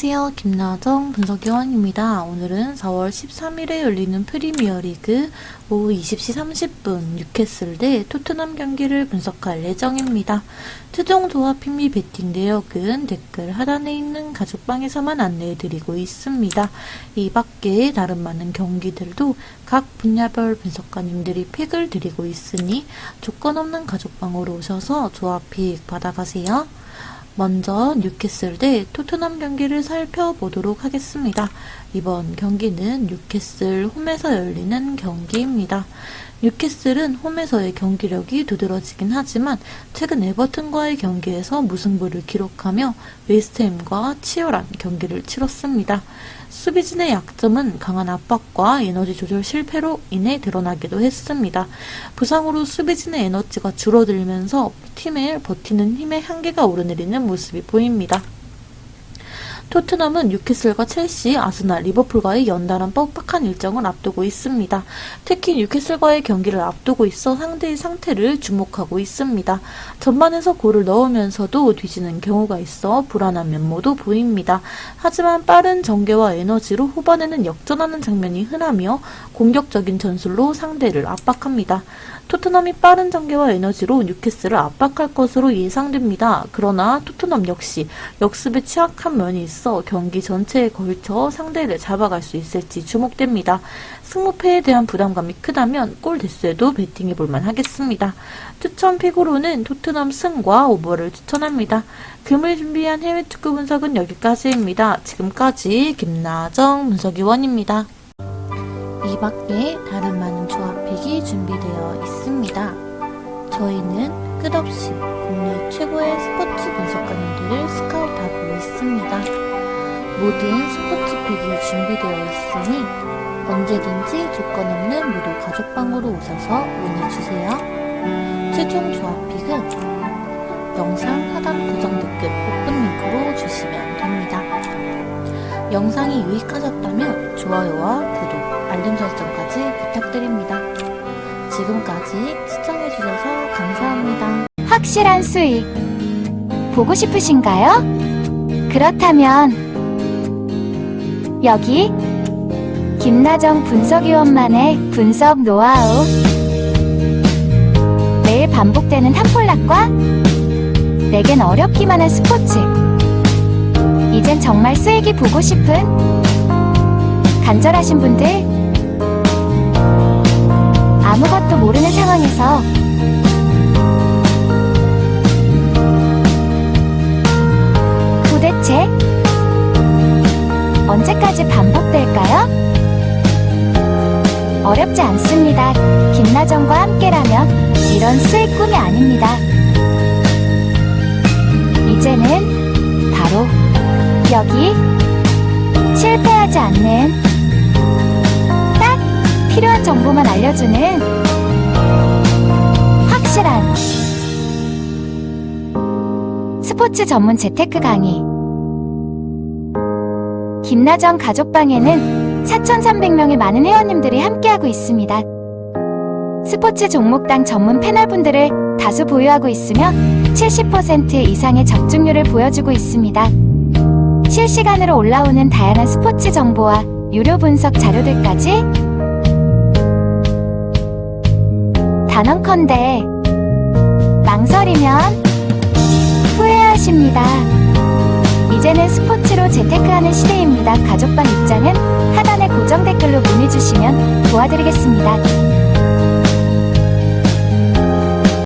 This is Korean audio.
안녕하세요. 김나정 분석위원입니다. 오늘은 4월 13일에 열리는 프리미어리그 오후 20시 30분 뉴캐슬 대 토트넘 경기를 분석할 예정입니다. 최종 조합 및 베팅 내역은 댓글 하단에 있는 가족방에서만 안내해드리고 있습니다. 이 밖에 다른 많은 경기들도 각 분야별 분석가님들이 픽을 드리고 있으니 조건 없는 가족방으로 오셔서 조합 픽 받아가세요. 먼저 뉴캐슬 대 토트넘 경기를 살펴보도록 하겠습니다. 이번 경기는 뉴캐슬 홈에서 열리는 경기입니다. 뉴캐슬은 홈에서의 경기력이 두드러지긴 하지만 최근 에버튼과의 경기에서 무승부를 기록하며 웨스트햄과 치열한 경기를 치렀습니다. 수비진의 약점은 강한 압박과 에너지 조절 실패로 인해 드러나기도 했습니다. 부상으로 수비진의 에너지가 줄어들면서 팀의 버티는 힘의 한계가 오르내리는 모습이 보입니다. 토트넘은 뉴캐슬과 첼시, 아스날, 리버풀과의 연달아 뻑뻑한 일정을 앞두고 있습니다. 특히 뉴캐슬과의 경기를 앞두고 있어 상대의 상태를 주목하고 있습니다. 전반에서 골을 넣으면서도 뒤지는 경우가 있어 불안한 면모도 보입니다. 하지만 빠른 전개와 에너지로 후반에는 역전하는 장면이 흔하며 공격적인 전술로 상대를 압박합니다. 토트넘이 빠른 전개와 에너지로 뉴캐슬을 압박할 것으로 예상됩니다. 그러나 토트넘 역시 역습에 취약한 면이 있어 경기 전체에 걸쳐 상대를 잡아갈 수 있을지 주목됩니다. 승무패에 대한 부담감이 크다면 골 대수에도 베팅해 볼만 하겠습니다. 추천 픽으로는 토트넘 승과 오버를 추천합니다. 금을 준비한 해외 축구 분석은 여기까지입니다. 지금까지 김나정 분석위원입니다. 이 밖에 다른 많은 조합픽이 준비되어 있습니다. 저희는 끝없이 국내 최고의 스포츠 분석 모든 스포츠픽이 준비되어 있으니 언제든지 조건 없는 무료 가족방으로 오셔서 문의주세요. 최종 조합픽은 영상 하단 고정 댓글 오픈 링크로 주시면 됩니다. 영상이 유익하셨다면 좋아요와 구독, 알림 설정까지 부탁드립니다. 지금까지 시청해주셔서 감사합니다. 확실한 수익 보고 싶으신가요? 그렇다면 여기 김나정 분석위원만의 분석 노하우. 매일 반복되는 탑폴락과 내겐 어렵기만 한 스포츠. 이젠 정말 수익이 보고 싶은 간절하신 분들. 아무것도 모르는 상황에서 어렵지 않습니다. 김나정과 함께라면 이런 수익 꿈이 아닙니다. 이제는 바로 여기 실패하지 않는 딱 필요한 정보만 알려주는 확실한 스포츠 전문 재테크 강의 김나정 가족방에는 4,300명의 많은 회원님들이 함께하고 있습니다. 스포츠 종목당 전문 패널분들을 다수 보유하고 있으며 70% 이상의 적중률을 보여주고 있습니다. 실시간으로 올라오는 다양한 스포츠 정보와 유료 분석 자료들까지 단언컨대 망설이면 후회하십니다. 이제는 스포츠로 재테크하는 시대입니다. 가족방 입장은 고정 댓글로 문의 주시면 도와드리겠습니다.